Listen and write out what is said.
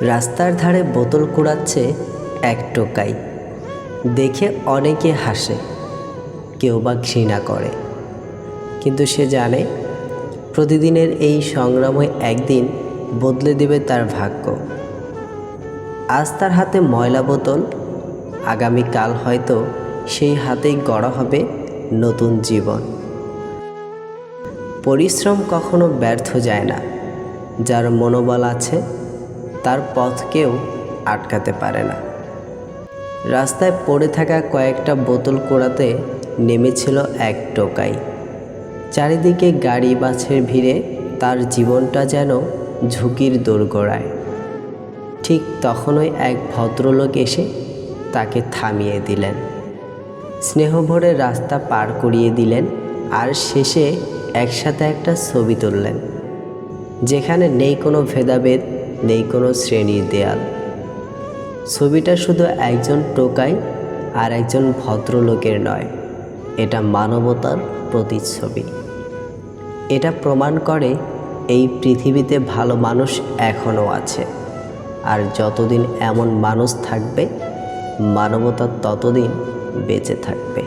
রাস্তার ধারে বোতল কুড়াচ্ছে এক টোকাই। দেখে অনেকে হাসে, কেউ বা ঘৃণা করে। কিন্তু সে জানে, প্রতিদিনের এই সংগ্রামে একদিন বদলে দেবে তার ভাগ্য। আজ তার হাতে ময়লা বোতল, আগামীকাল হয়তো সেই হাতেই গড়া হবে নতুন জীবন। পরিশ্রম কখনো ব্যর্থ যায় না, যার মনোবল আছে তার পথকেও আটকাতে পারে না। রাস্তায় পড়ে থাকা কয়েকটা বোতল কোড়াতে নেমেছিল এক টোকাই। চারিদিকে গাড়ি বাসের ভিড়ে তার জীবনটা যেন ঝুঁকির দোরগোড়ায়। ঠিক তখনই এক ভদ্রলোক এসে তাকে থামিয়ে দিলেন। স্নেহভরে রাস্তা পার করিয়ে দিলেন আর শেষে একসাথে একটা ছবি তুললেন। যেখানে নেই কোনো ভেদাভেদ নেই কোনো শ্রেণির দেয়াল। ছবিটা শুধু একজন টোকাই আর একজন ভদ্রলোকের নয়, এটা মানবতার প্রতিচ্ছবি। এটা প্রমাণ করে এই পৃথিবীতে ভালো মানুষ এখনও আছে, আর যতদিন এমন মানুষ থাকবে, মানবতা ততদিন বেঁচে থাকবে।